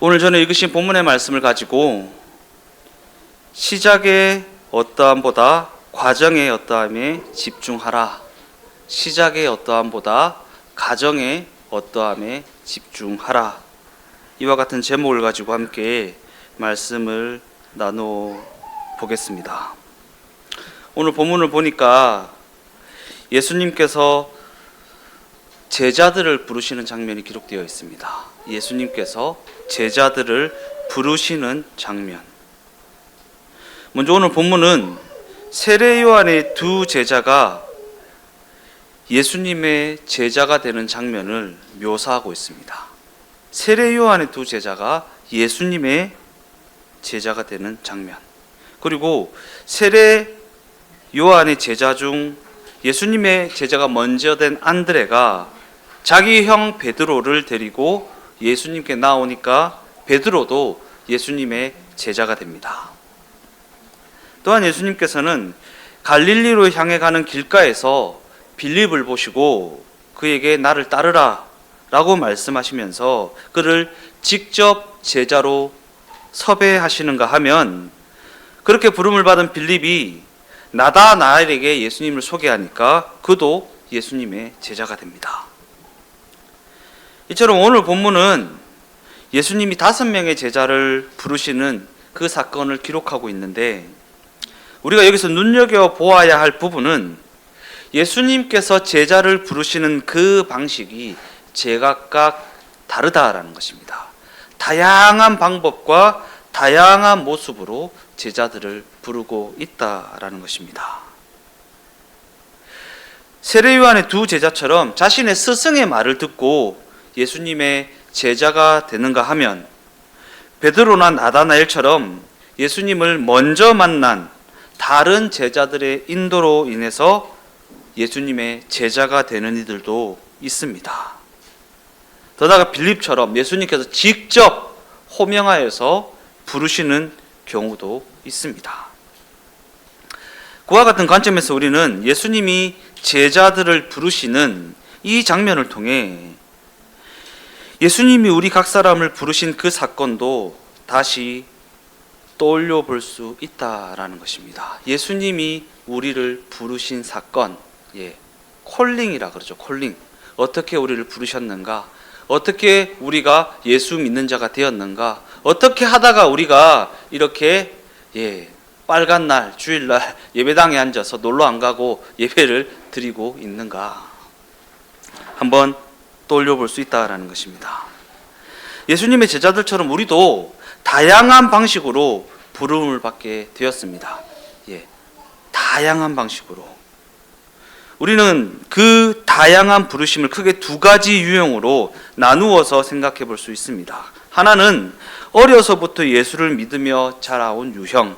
오늘 저는 읽으신 본문의 말씀을 가지고 시작의 어떠함보다 과정의 어떠함에 집중하라. 시작의 어떠함보다 가정의 어떠함에 집중하라. 이와 같은 제목을 가지고 함께 말씀을 나눠 보겠습니다. 오늘 본문을 보니까 예수님께서 제자들을 부르시는 장면이 기록되어 있습니다. 예수님께서 제자들을 부르시는 장면. 먼저 오늘 본문은 세례 요한의 두 제자가 예수님의 제자가 되는 장면을 묘사하고 있습니다. 세례 요한의 두 제자가 예수님의 제자가 되는 장면. 그리고 세례 요한의 제자 중 예수님의 제자가 먼저 된 안드레가 자기 형 베드로를 데리고 예수님께 나오니까 베드로도 예수님의 제자가 됩니다. 또한 예수님께서는 갈릴리로 향해 가는 길가에서 빌립을 보시고 그에게 나를 따르라 라고 말씀하시면서 그를 직접 제자로 섭외하시는가 하면 그렇게 부름을 받은 빌립이 나다 나엘에게 예수님을 소개하니까 그도 예수님의 제자가 됩니다. 이처럼 오늘 본문은 예수님이 다섯 명의 제자를 부르시는 그 사건을 기록하고 있는데 우리가 여기서 눈여겨 보아야 할 부분은 예수님께서 제자를 부르시는 그 방식이 제각각 다르다라는 것입니다. 다양한 방법과 다양한 모습으로 제자들을 부르고 있다라는 것입니다. 세례 요한의 두 제자처럼 자신의 스승의 말을 듣고 예수님의 제자가 되는가 하면 베드로나 나다나엘처럼 예수님을 먼저 만난 다른 제자들의 인도로 인해서 예수님의 제자가 되는 이들도 있습니다. 더다가 빌립처럼 예수님께서 직접 호명하여서 부르시는 경우도 있습니다. 그와 같은 관점에서 우리는 예수님이 제자들을 부르시는 이 장면을 통해 예수님이 우리 각 사람을 부르신 그 사건도 다시 떠올려 볼 수 있다라는 것입니다. 예수님이 우리를 부르신 사건, 예, 콜링이라 그러죠. 콜링. 어떻게 우리를 부르셨는가? 어떻게 우리가 예수 믿는 자가 되었는가? 어떻게 하다가 우리가 이렇게 예, 빨간 날 주일 날 예배당에 앉아서 놀러 안 가고 예배를 드리고 있는가? 한번 떠올려 볼 수 있다라는 것입니다. 예수님의 제자들처럼 우리도 다양한 방식으로 부름을 받게 되었습니다. 예. 다양한 방식으로. 우리는 그 다양한 부르심을 크게 두 가지 유형으로 나누어서 생각해 볼 수 있습니다. 하나는 어려서부터 예수를 믿으며 자라온 유형.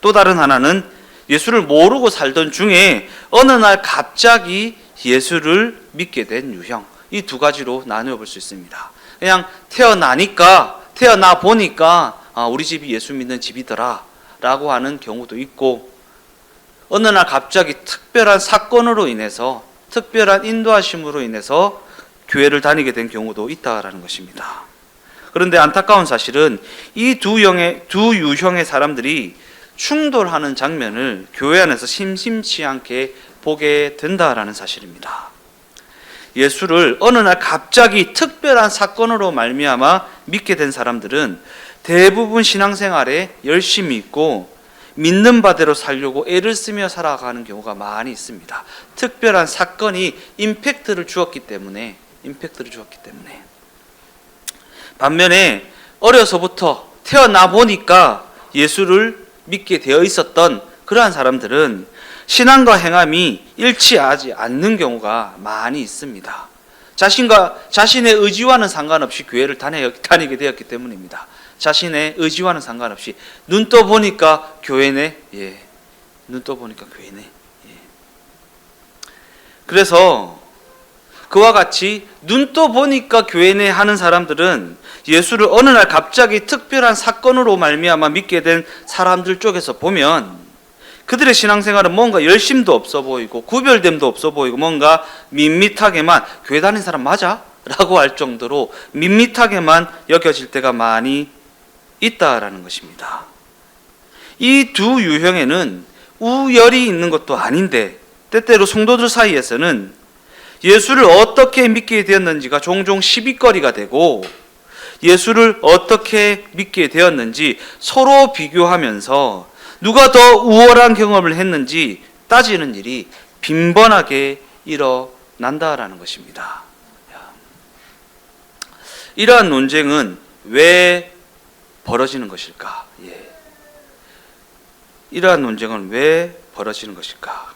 또 다른 하나는 예수를 모르고 살던 중에 어느 날 갑자기 예수를 믿게 된 유형. 이 두 가지로 나누어 볼 수 있습니다. 그냥 태어나니까 태어나 보니까 아, 우리 집이 예수 믿는 집이더라 라고 하는 경우도 있고 어느 날 갑자기 특별한 사건으로 인해서 특별한 인도하심으로 인해서 교회를 다니게 된 경우도 있다라는 것입니다. 그런데 안타까운 사실은 이두 형의 두 유형의 사람들이 충돌하는 장면을 교회 안에서 심심치 않게 보게 된다라는 사실입니다. 예수를 어느 날 갑자기 특별한 사건으로 말미암아 믿게 된 사람들은 대부분 신앙생활에 열심히 있고 믿는 바대로 살려고 애를 쓰며 살아가는 경우가 많이 있습니다. 특별한 사건이 임팩트를 주었기 때문에 임팩트를 주었기 때문에 반면에 어려서부터 태어나 보니까 예수를 믿게 되어 있었던 그러한 사람들은 신앙과 행함이 일치하지 않는 경우가 많이 있습니다. 자신과 자신의 의지와는 상관없이 교회를 다니게 되었기 때문입니다. 자신의 의지와는 상관없이 눈 떠 보니까 교회네, 예, 눈 떠 보니까 교회네. 예. 그래서 그와 같이 눈 떠 보니까 교회네 하는 사람들은 예수를 어느 날 갑자기 특별한 사건으로 말미암아 믿게 된 사람들 쪽에서 보면 그들의 신앙생활은 뭔가 열심도 없어 보이고 구별됨도 없어 보이고 뭔가 밋밋하게만 교회 다니는 사람 맞아? 라고 할 정도로 밋밋하게만 여겨질 때가 많이 있다라는 것입니다. 이 두 유형에는 우열이 있는 것도 아닌데 때때로 성도들 사이에서는 예수를 어떻게 믿게 되었는지가 종종 시비거리가 되고 예수를 어떻게 믿게 되었는지 서로 비교하면서 누가 더 우월한 경험을 했는지 따지는 일이 빈번하게 일어난다라는 것입니다. 이러한 논쟁은 왜 벌어지는 것일까? 예. 이러한 논쟁은 왜 벌어지는 것일까?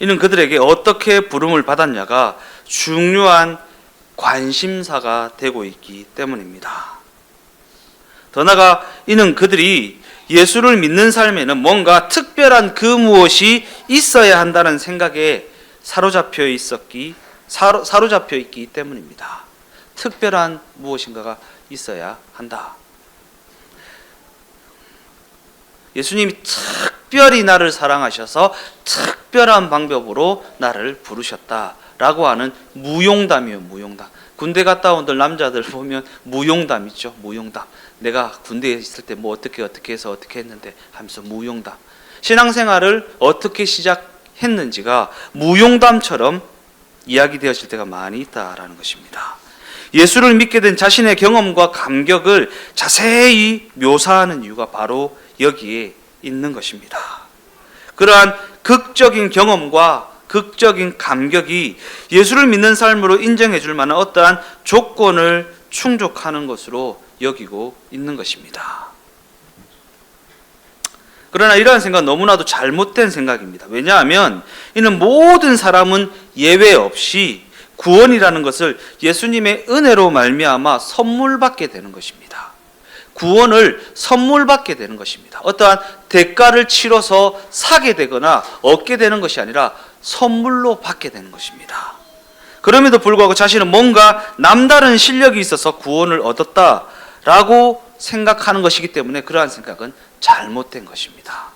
이는 그들에게 어떻게 부름을 받았냐가 중요한 관심사가 되고 있기 때문입니다. 더 나아가 이는 그들이 예수를 믿는 삶에는 뭔가 특별한 그 무엇이 있어야 한다는 생각에 사로잡혀 있었기 사로, 사로잡혀 있기 때문입니다. 특별한 무엇인가가 있어야 한다. 예수님이 특별히 나를 사랑하셔서 특별한 방법으로 나를 부르셨다 라고 하는 무용담이요, 무용담. 군대 갔다 온들 남자들 보면 무용담 있죠, 무용담. 내가 군대에 있을 때 뭐 어떻게 어떻게 해서 어떻게 했는데 하면서 무용담. 신앙생활을 어떻게 시작했는지가 무용담처럼 이야기되어질 때가 많이 있다라는 것입니다. 예수를 믿게 된 자신의 경험과 감격을 자세히 묘사하는 이유가 바로 여기에 있는 것입니다. 그러한 극적인 경험과 극적인 감격이 예수를 믿는 삶으로 인정해 줄 만한 어떠한 조건을 충족하는 것으로 여기고 있는 것입니다. 그러나 이러한 생각은 너무나도 잘못된 생각입니다. 왜냐하면 이는 모든 사람은 예외 없이 구원이라는 것을 예수님의 은혜로 말미암아 선물 받게 되는 것입니다. 구원을 선물 받게 되는 것입니다. 어떠한 대가를 치러서 사게 되거나 얻게 되는 것이 아니라 선물로 받게 되는 것입니다. 그럼에도 불구하고 자신은 뭔가 남다른 실력이 있어서 구원을 얻었다라고 생각하는 것이기 때문에 그러한 생각은 잘못된 것입니다.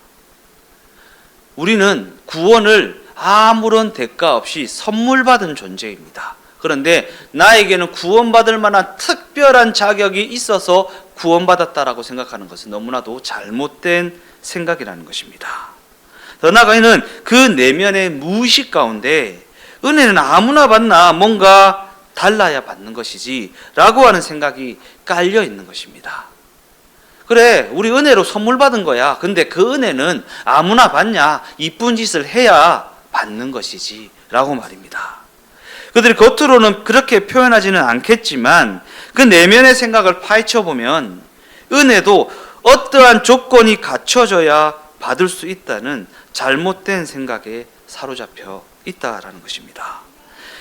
우리는 구원을 아무런 대가 없이 선물 받은 존재입니다. 그런데 나에게는 구원받을 만한 특별한 자격이 있어서 구원받았다라고 생각하는 것은 너무나도 잘못된 생각이라는 것입니다. 더 나아가는 그 내면의 무의식 가운데 은혜는 아무나 받나 뭔가 달라야 받는 것이지 라고 하는 생각이 깔려 있는 것입니다. 그래, 우리 은혜로 선물 받은 거야. 근데 그 은혜는 아무나 받냐? 이쁜 짓을 해야 받는 것이지. 라고 말입니다. 그들이 겉으로는 그렇게 표현하지는 않겠지만 그 내면의 생각을 파헤쳐 보면 은혜도 어떠한 조건이 갖춰져야 받을 수 있다는 잘못된 생각에 사로잡혀 있다라는 것입니다.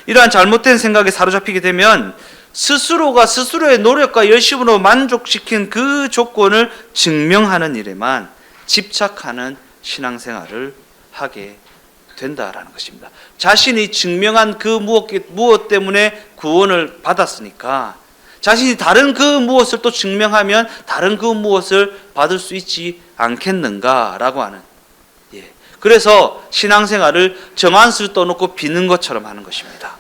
이러한 잘못된 생각에 사로잡히게 되면 스스로가 스스로의 노력과 열심으로 만족시킨 그 조건을 증명하는 일에만 집착하는 신앙생활을 하게 된다라는 것입니다. 자신이 증명한 그 무엇, 무엇 때문에 구원을 받았으니까 자신이 다른 그 무엇을 또 증명하면 다른 그 무엇을 받을 수 있지 않겠는가라고 하는 예. 그래서 신앙생활을 정한수 떠놓고 비는 것처럼 하는 것입니다.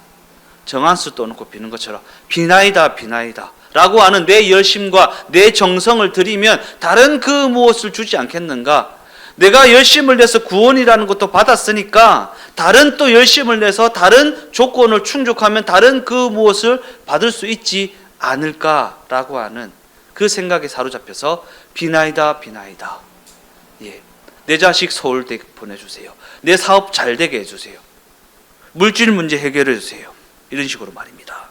정한수 떠놓고 비는 것처럼 비나이다 비나이다 라고 하는 내 열심과 내 정성을 들이면 다른 그 무엇을 주지 않겠는가 내가 열심을 내서 구원이라는 것도 받았으니까 다른 또 열심을 내서 다른 조건을 충족하면 다른 그 무엇을 받을 수 있지 않을까라고 하는 그 생각에 사로잡혀서 비나이다 비나이다. 예. 내 자식 서울대 보내주세요. 내 사업 잘 되게 해주세요. 물질 문제 해결해 주세요. 이런 식으로 말입니다.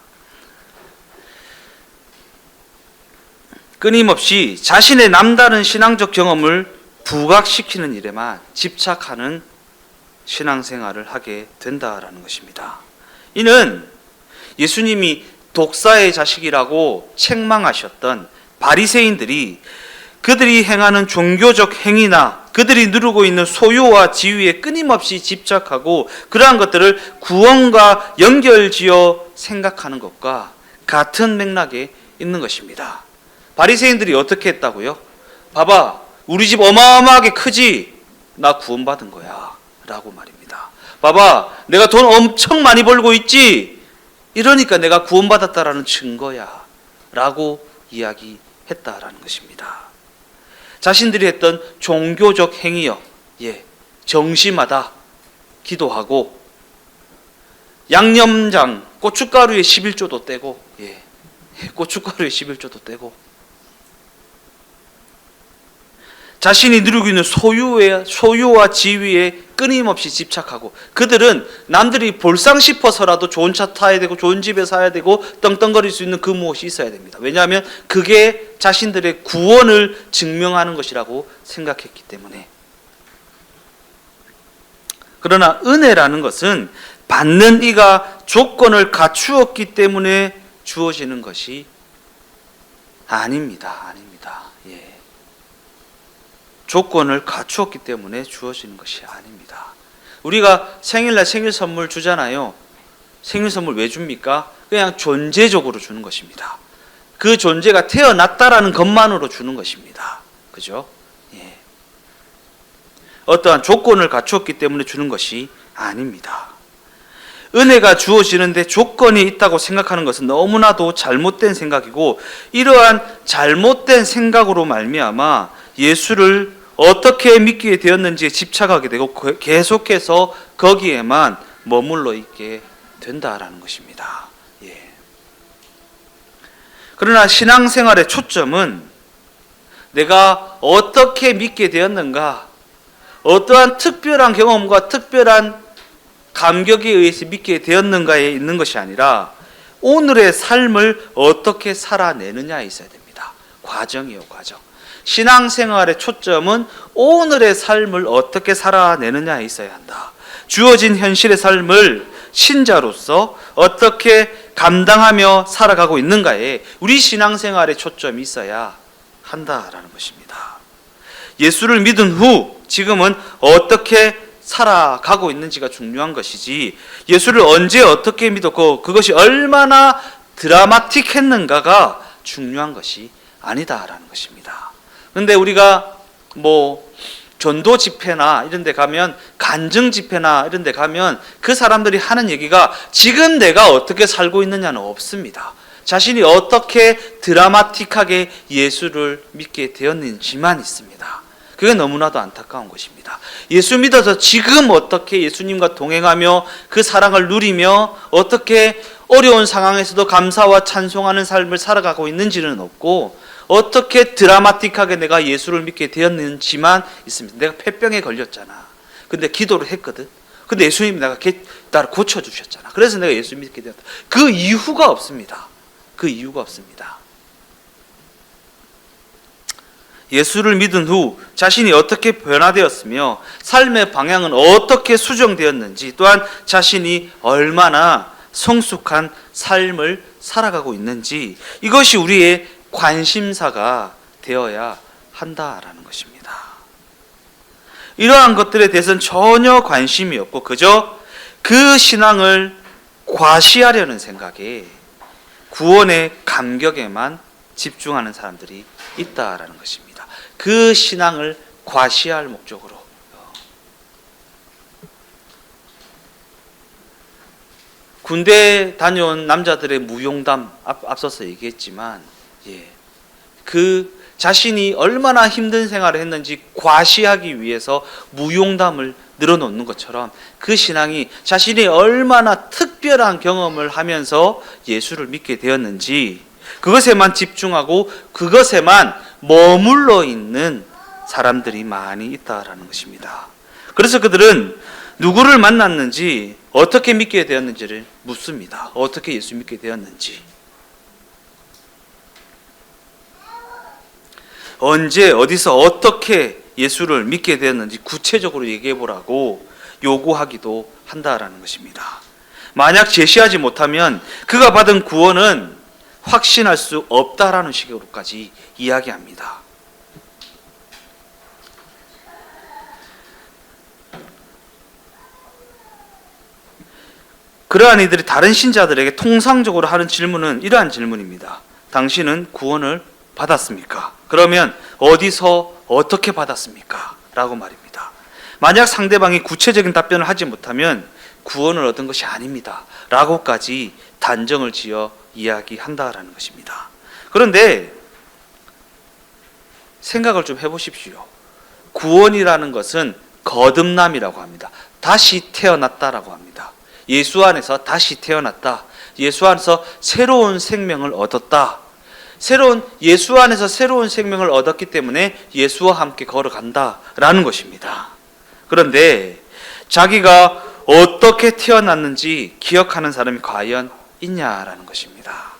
끊임없이 자신의 남다른 신앙적 경험을 부각시키는 일에만 집착하는 신앙생활을 하게 된다라는 것입니다. 이는 예수님이 독사의 자식이라고 책망하셨던 바리새인들이 그들이 행하는 종교적 행위나 그들이 누르고 있는 소유와 지위에 끊임없이 집착하고 그러한 것들을 구원과 연결지어 생각하는 것과 같은 맥락에 있는 것입니다. 바리새인들이 어떻게 했다고요? 봐봐, 우리 집 어마어마하게 크지? 나 구원받은 거야. 라고 말입니다. 봐봐, 내가 돈 엄청 많이 벌고 있지? 이러니까 내가 구원받았다라는 증거야. 라고 이야기했다라는 것입니다. 자신들이 했던 종교적 행위여, 예, 정시마다 기도하고 양념장, 고춧가루에 11조도 떼고, 예, 고춧가루에 11조도 떼고, 자신이 누리고 있는 소유의, 소유와 지위에 끊임없이 집착하고 그들은 남들이 볼상 싶어서라도 좋은 차 타야 되고 좋은 집에 사야 되고 떵떵거릴 수 있는 그 무엇이 있어야 됩니다. 왜냐하면 그게 자신들의 구원을 증명하는 것이라고 생각했기 때문에. 그러나 은혜라는 것은 받는 이가 조건을 갖추었기 때문에 주어지는 것이 아닙니다. 아닙니다. 예. 조건을 갖추었기 때문에 주어지는 것이 아닙니다. 우리가 생일날 생일 선물 주잖아요. 생일 선물 왜 줍니까? 그냥 존재적으로 주는 것입니다. 그 존재가 태어났다라는 것만으로 주는 것입니다. 그죠? 예. 어떠한 조건을 갖추었기 때문에 주는 것이 아닙니다. 은혜가 주어지는데 조건이 있다고 생각하는 것은 너무나도 잘못된 생각이고 이러한 잘못된 생각으로 말미암아 예수를 어떻게 믿게 되었는지에 집착하게 되고 그- 계속해서 거기에만 머물러 있게 된다라는 것입니다. 예. 그러나 신앙생활의 초점은 내가 어떻게 믿게 되었는가, 어떠한 특별한 경험과 특별한 감격에 의해서 믿게 되었는가에 있는 것이 아니라 오늘의 삶을 어떻게 살아내느냐에 있어야 됩니다. 과정이요, 과정. 신앙생활의 초점은 오늘의 삶을 어떻게 살아내느냐에 있어야 한다. 주어진 현실의 삶을 신자로서 어떻게 감당하며 살아가고 있는가에 우리 신앙생활의 초점이 있어야 한다라는 것입니다. 예수를 믿은 후 지금은 어떻게 살아가고 있는지가 중요한 것이지 예수를 언제 어떻게 믿었고 그것이 얼마나 드라마틱했는가가 중요한 것이 아니다라는 것입니다. 근데 우리가 뭐 전도 집회나 이런 데 가면 간증 집회나 이런 데 가면 그 사람들이 하는 얘기가 지금 내가 어떻게 살고 있느냐는 없습니다. 자신이 어떻게 드라마틱하게 예수를 믿게 되었는지만 있습니다. 그게 너무나도 안타까운 것입니다. 예수 믿어서 지금 어떻게 예수님과 동행하며 그 사랑을 누리며 어떻게 어려운 상황에서도 감사와 찬송하는 삶을 살아가고 있는지는 없고 어떻게 드라마틱하게 내가 예수를 믿게 되었는지만 있습니다. 내가 폐병에 걸렸잖아. 근데 기도를 했거든. 근데 예수님이 내가 개- 나를 고쳐주셨잖아. 그래서 내가 예수 믿게 되었다. 그 이유가 없습니다. 그 이유가 없습니다. 예수를 믿은 후 자신이 어떻게 변화되었으며 삶의 방향은 어떻게 수정되었는지 또한 자신이 얼마나 성숙한 삶을 살아가고 있는지 이것이 우리의 관심사가 되어야 한다라는 것입니다. 이러한 것들에 대해서는 전혀 관심이 없고 그저 그 신앙을 과시하려는 생각에 구원의 감격에만 집중하는 사람들이 있다라는 것입니다. 그 신앙을 과시할 목적으로 군대 다녀온 남자들의 무용담 앞, 앞서서 얘기했지만 예. 그 자신이 얼마나 힘든 생활을 했는지 과시하기 위해서 무용담을 늘어놓는 것처럼 그 신앙이 자신이 얼마나 특별한 경험을 하면서 예수를 믿게 되었는지 그것에만 집중하고 그것에만 머물러 있는 사람들이 많이 있다라는 것입니다. 그래서 그들은 누구를 만났는지 어떻게 믿게 되었는지를 묻습니다. 어떻게 예수 믿게 되었는지. 언제 어디서 어떻게 예수를 믿게 되었는지 구체적으로 얘기해 보라고 요구하기도 한다라는 것입니다. 만약 제시하지 못하면 그가 받은 구원은 확신할 수 없다라는 식으로까지 이야기합니다. 그러한 이들이 다른 신자들에게 통상적으로 하는 질문은 이러한 질문입니다. 당신은 구원을 받았습니까? 그러면 어디서 어떻게 받았습니까? 라고 말입니다. 만약 상대방이 구체적인 답변을 하지 못하면 구원을 얻은 것이 아닙니다. 라고까지 단정을 지어 이야기한다라는 것입니다. 그런데 생각을 좀 해보십시오. 구원이라는 것은 거듭남이라고 합니다. 다시 태어났다라고 합니다. 예수 안에서 다시 태어났다. 예수 안에서 새로운 생명을 얻었다. 새로운 예수 안에서 새로운 생명을 얻었기 때문에 예수와 함께 걸어간다라는 것입니다. 그런데 자기가 어떻게 태어났는지 기억하는 사람이 과연 있냐라는 것입니다.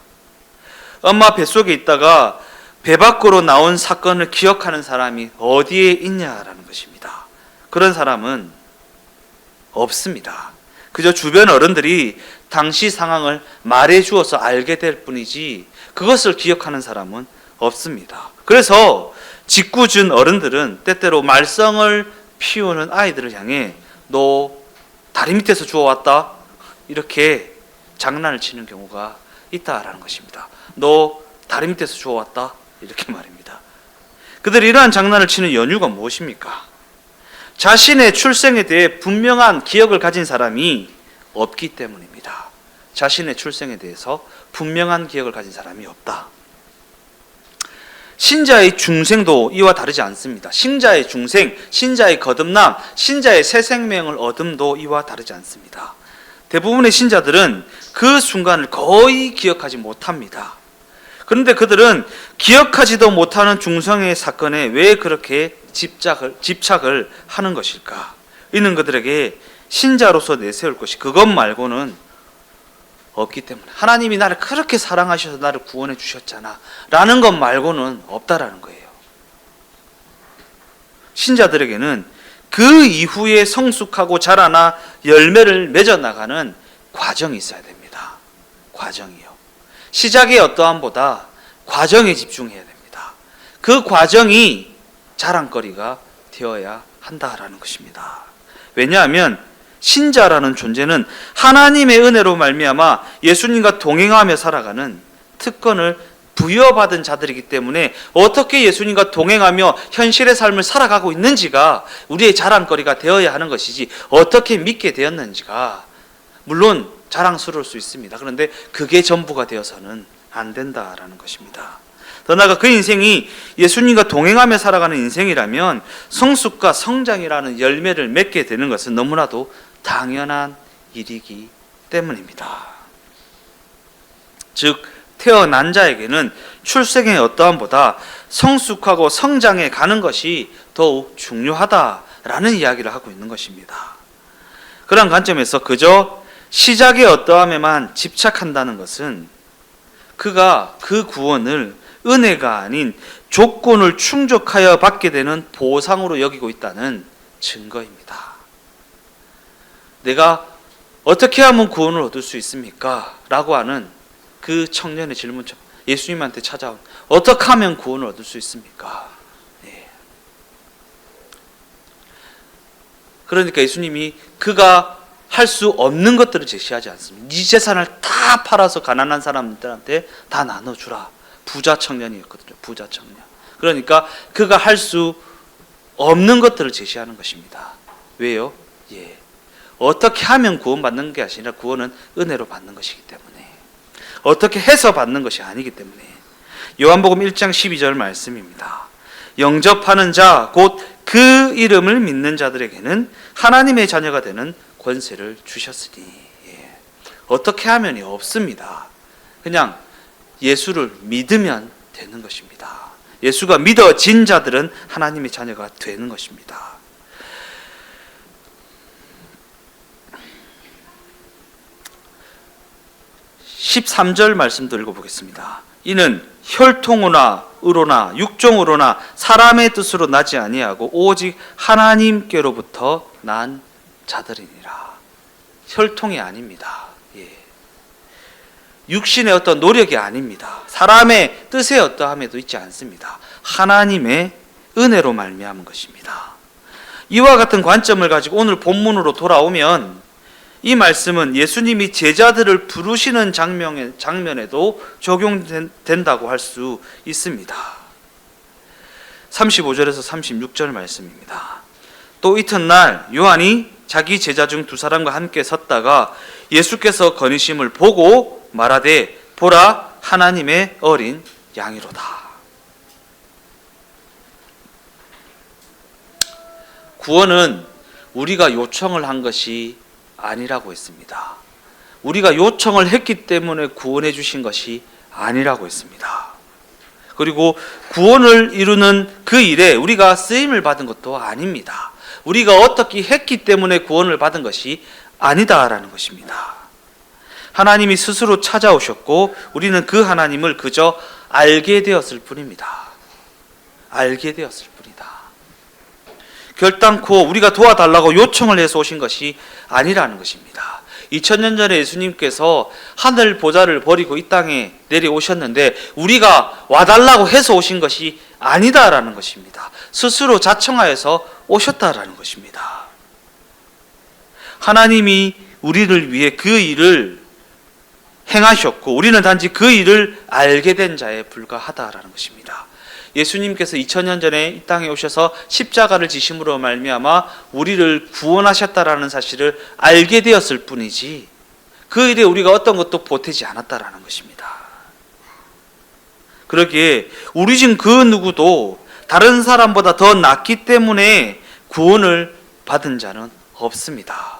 엄마 뱃속에 있다가 배 밖으로 나온 사건을 기억하는 사람이 어디에 있냐라는 것입니다. 그런 사람은 없습니다. 그저 주변 어른들이 당시 상황을 말해 주어서 알게 될 뿐이지 그것을 기억하는 사람은 없습니다. 그래서 직구준 어른들은 때때로 말썽을 피우는 아이들을 향해 너 다리 밑에서 주워왔다 이렇게 장난을 치는 경우가 있다라는 것입니다. 너 다리 밑에서 주워왔다 이렇게 말입니다. 그들이 이러한 장난을 치는 연유가 무엇입니까? 자신의 출생에 대해 분명한 기억을 가진 사람이 없기 때문입니다. 자신의 출생에 대해서 분명한 기억을 가진 사람이 없다. 신자의 중생도 이와 다르지 않습니다. 신자의 중생, 신자의 거듭남, 신자의 새 생명을 얻음도 이와 다르지 않습니다. 대부분의 신자들은 그 순간을 거의 기억하지 못합니다. 그런데 그들은 기억하지도 못하는 중성의 사건에 왜 그렇게 집착을, 집착을 하는 것일까? 이는 그들에게 신자로서 내세울 것이 그것 말고는 없기 때문에 하나님이 나를 그렇게 사랑하셔서 나를 구원해 주셨잖아 라는 것 말고는 없다라는 거예요. 신자들에게는 그 이후에 성숙하고 자라나 열매를 맺어 나가는 과정이 있어야 됩니다. 과정이요. 시작의 어떠함보다 과정에 집중해야 됩니다. 그 과정이 자랑거리가 되어야 한다라는 것입니다. 왜냐하면 신자라는 존재는 하나님의 은혜로 말미암아 예수님과 동행하며 살아가는 특권을 부여받은 자들이기 때문에 어떻게 예수님과 동행하며 현실의 삶을 살아가고 있는지가 우리의 자랑거리가 되어야 하는 것이지 어떻게 믿게 되었는지가 물론 자랑스러울 수 있습니다. 그런데 그게 전부가 되어서는 안 된다라는 것입니다. 더 나아가 그 인생이 예수님과 동행하며 살아가는 인생이라면 성숙과 성장이라는 열매를 맺게 되는 것은 너무나도 당연한 일이기 때문입니다. 즉 태어난 자에게는 출생의 어떠함보다 성숙하고 성장해 가는 것이 더욱 중요하다라는 이야기를 하고 있는 것입니다. 그런 관점에서 그저 시작의 어떠함에만 집착한다는 것은 그가 그 구원을 은혜가 아닌 조건을 충족하여 받게 되는 보상으로 여기고 있다는 증거입니다. 내가 어떻게 하면 구원을 얻을 수 있습니까? 라고 하는 그 청년의 질문처럼 예수님한테 찾아온 어떻게 하면 구원을 얻을 수 있습니까? 네. 그러니까 예수님이 그가 할 수 없는 것들을 제시하지 않습니다. 네 재산을 다 팔아서 가난한 사람들한테 다 나눠주라. 부자 청년이었거든요. 부자 청년. 그러니까 그가 할 수 없는 것들을 제시하는 것입니다. 왜요? 예. 어떻게 하면 구원받는 게 아니라 구원은 은혜로 받는 것이기 때문에 어떻게 해서 받는 것이 아니기 때문에 요한복음 1장 12절 말씀입니다. 영접하는 자 곧 그 이름을 믿는 자들에게는 하나님의 자녀가 되는 권세를 주셨으니 예. 어떻게 하면이 없습니다. 그냥 예수를 믿으면 되는 것입니다. 예수가 믿어진 자들은 하나님의 자녀가 되는 것입니다. 13절 말씀도 읽어보겠습니다. 이는 혈통으나 으로나 육종으로나 사람의 뜻으로 나지 아니하고 오직 하나님께로부터 난 자들이니라. 혈통이 아닙니다. 예. 육신의 어떤 노력이 아닙니다. 사람의 뜻의 어떠함에도 있지 않습니다. 하나님의 은혜로 말미암은 것입니다. 이와 같은 관점을 가지고 오늘 본문으로 돌아오면 이 말씀은 예수님이 제자들을 부르시는 장면에, 장면에도 적용된다고 할 수 있습니다. 35절에서 36절 말씀입니다. 또 이튿날 요한이 자기 제자 중 두 사람과 함께 섰다가 예수께서 거니심을 보고 말하되 보라 하나님의 어린 양이로다. 구원은 우리가 요청을 한 것이 아니라고 했습니다. 우리가 요청을 했기 때문에 구원해 주신 것이 아니라고 했습니다. 그리고 구원을 이루는 그 일에 우리가 쓰임을 받은 것도 아닙니다. 우리가 어떻게 했기 때문에 구원을 받은 것이 아니다라는 것입니다. 하나님이 스스로 찾아오셨고 우리는 그 하나님을 그저 알게 되었을 뿐입니다. 알게 되었을 뿐이다. 결단코 우리가 도와달라고 요청을 해서 오신 것이 아니라는 것입니다. 2000년 전에 예수님께서 하늘 보좌를 버리고 이 땅에 내려오셨는데 우리가 와달라고 해서 오신 것이 아니다라는 것입니다. 스스로 자청하여서 오셨다라는 것입니다. 하나님이 우리를 위해 그 일을 행하셨고 우리는 단지 그 일을 알게 된 자에 불과하다라는 것입니다. 예수님께서 2000년 전에 이 땅에 오셔서 십자가를 지심으로 말미암아 우리를 구원하셨다라는 사실을 알게 되었을 뿐이지 그 일에 우리가 어떤 것도 보태지 않았다라는 것입니다. 그러기에 우리 중 그 누구도 다른 사람보다 더 낫기 때문에 구원을 받은 자는 없습니다.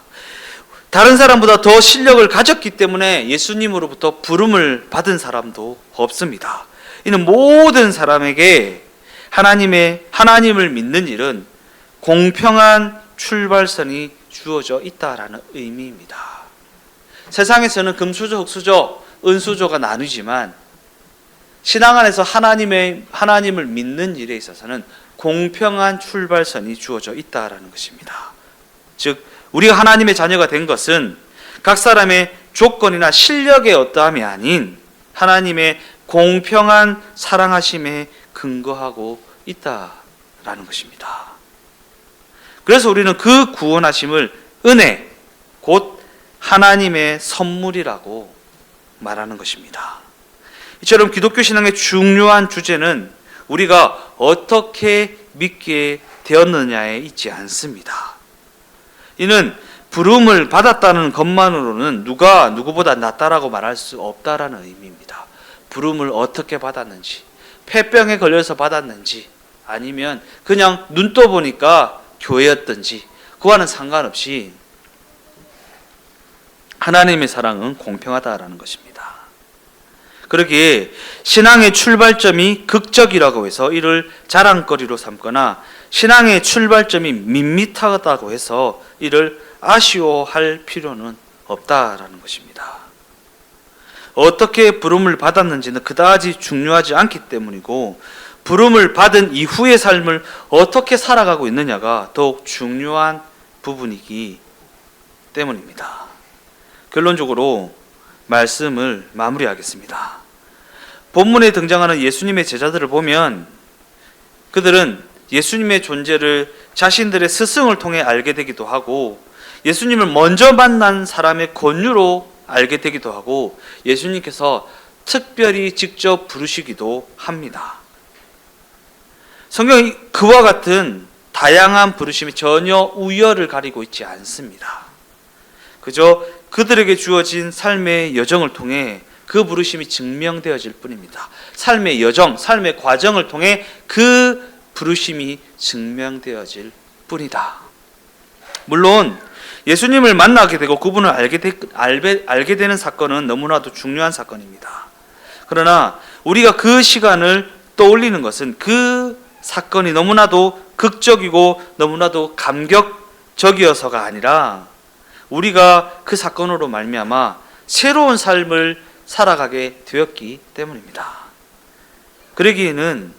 다른 사람보다 더 실력을 가졌기 때문에 예수님으로부터 부름을 받은 사람도 없습니다. 이는 모든 사람에게 하나님의 하나님을 믿는 일은 공평한 출발선이 주어져 있다라는 의미입니다. 세상에서는 금수저, 흑수저, 은수저가 나누지만 신앙 안에서 하나님의 하나님을 믿는 일에 있어서는 공평한 출발선이 주어져 있다라는 것입니다. 즉 우리가 하나님의 자녀가 된 것은 각 사람의 조건이나 실력의 어떠함이 아닌 하나님의 공평한 사랑하심에 근거하고 있다라는 것입니다. 그래서 우리는 그 구원하심을 은혜, 곧 하나님의 선물이라고 말하는 것입니다. 이처럼 기독교 신앙의 중요한 주제는 우리가 어떻게 믿게 되었느냐에 있지 않습니다. 이는 부름을 받았다는 것만으로는 누가 누구보다 낫다라고 말할 수 없다라는 의미입니다. 부름을 어떻게 받았는지, 폐병에 걸려서 받았는지, 아니면 그냥 눈 떠 보니까 교회였든지, 그와는 상관없이 하나님의 사랑은 공평하다라는 것입니다. 그러기에 신앙의 출발점이 극적이라고 해서 이를 자랑거리로 삼거나 신앙의 출발점이 밋밋하다고 해서 이를 아쉬워할 필요는 없다라는 것입니다. 어떻게 부름을 받았는지는 그다지 중요하지 않기 때문이고 부름을 받은 이후의 삶을 어떻게 살아가고 있느냐가 더욱 중요한 부분이기 때문입니다. 결론적으로 말씀을 마무리하겠습니다. 본문에 등장하는 예수님의 제자들을 보면 그들은 예수님의 존재를 자신들의 스승을 통해 알게 되기도 하고 예수님을 먼저 만난 사람의 권유로 알게 되기도 하고 예수님께서 특별히 직접 부르시기도 합니다. 성경이 그와 같은 다양한 부르심이 전혀 우열을 가리고 있지 않습니다. 그저 그들에게 주어진 삶의 여정을 통해 그 부르심이 증명되어질 뿐입니다. 삶의 여정, 삶의 과정을 통해 그 부르심이 증명되어질 뿐이다. 물론 예수님을 만나게 되고 그분을 알게, 되, 알게, 알게 되는 사건은 너무나도 중요한 사건입니다. 그러나 우리가 그 시간을 떠올리는 것은 그 사건이 너무나도 극적이고 너무나도 감격적이어서가 아니라 우리가 그 사건으로 말미암아 새로운 삶을 살아가게 되었기 때문입니다. 그러기에는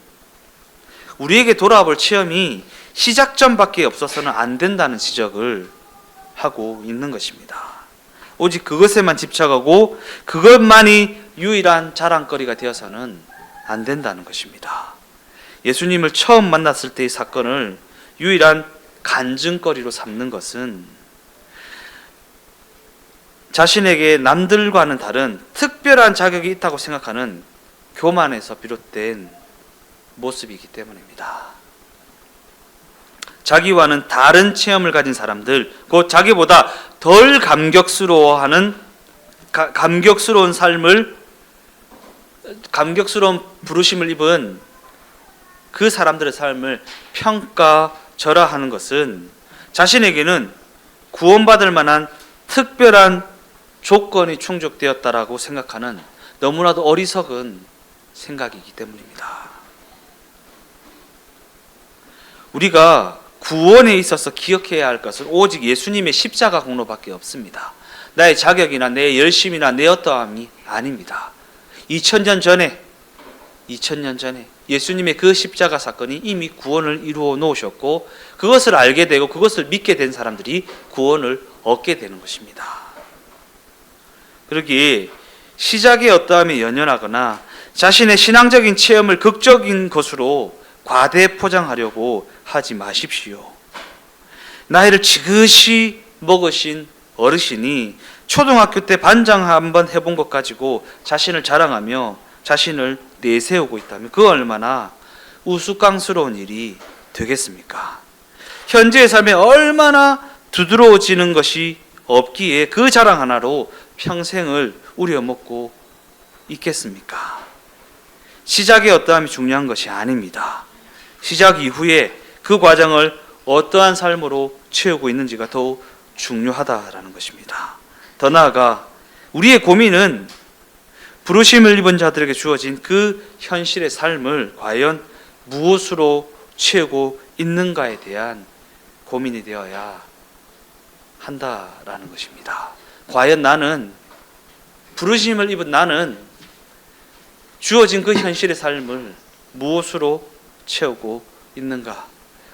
우리에게 돌아볼 체험이 시작점밖에 없어서는 안 된다는 지적을 하고 있는 것입니다. 오직 그것에만 집착하고 그것만이 유일한 자랑거리가 되어서는 안 된다는 것입니다. 예수님을 처음 만났을 때의 사건을 유일한 간증거리로 삼는 것은 자신에게 남들과는 다른 특별한 자격이 있다고 생각하는 교만에서 비롯된 모습이기 때문입니다. 자기와는 다른 체험을 가진 사람들, 곧 자기보다 덜 감격스러워하는 가- 감격스러운 삶을 감격스러운 부르심을 입은 그 사람들의 삶을 평가절하하는 것은 자신에게는 구원받을 만한 특별한 조건이 충족되었다라고 생각하는 너무나도 어리석은 생각이기 때문입니다. 우리가 구원에 있어서 기억해야 할 것은 오직 예수님의 십자가 공로밖에 없습니다. 나의 자격이나 내 열심이나 내 어떠함이 아닙니다. 2000년 전에 2000년 전에 예수님의 그 십자가 사건이 이미 구원을 이루어 놓으셨고 그것을 알게 되고 그것을 믿게 된 사람들이 구원을 얻게 되는 것입니다. 그러기에 시작의 어떠함에 연연하거나 자신의 신앙적인 체험을 극적인 것으로 과대 포장하려고 하지 마십시오. 나이를 지그시 먹으신 어르신이 초등학교 때 반장 한번 해본 것 가지고 자신을 자랑하며 자신을 내세우고 있다면 그 얼마나 우스꽝스러운 일이 되겠습니까? 현재의 삶에 얼마나 두드러워지는 것이 없기에 그 자랑 하나로 평생을 우려먹고 있겠습니까? 시작의 어떠함이 중요한 것이 아닙니다. 시작 이후에 그 과정을 어떠한 삶으로 채우고 있는지가 더욱 중요하다라는 것입니다. 더 나아가 우리의 고민은 부르심을 입은 자들에게 주어진 그 현실의 삶을 과연 무엇으로 채우고 있는가에 대한 고민이 되어야 한다라는 것입니다. 과연 나는 부르심을 입은 나는 주어진 그 현실의 삶을 무엇으로 채우고 있는가?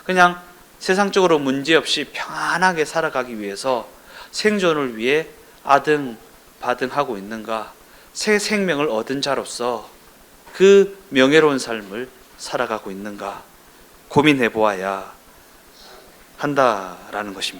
그냥 세상적으로 문제없이 평안하게 살아가기 위해서 생존을 위해 아등 바등하고 있는가? 새 생명을 얻은 자로서 그 명예로운 삶을 살아가고 있는가? 고민해 보아야 한다라는 것입니다.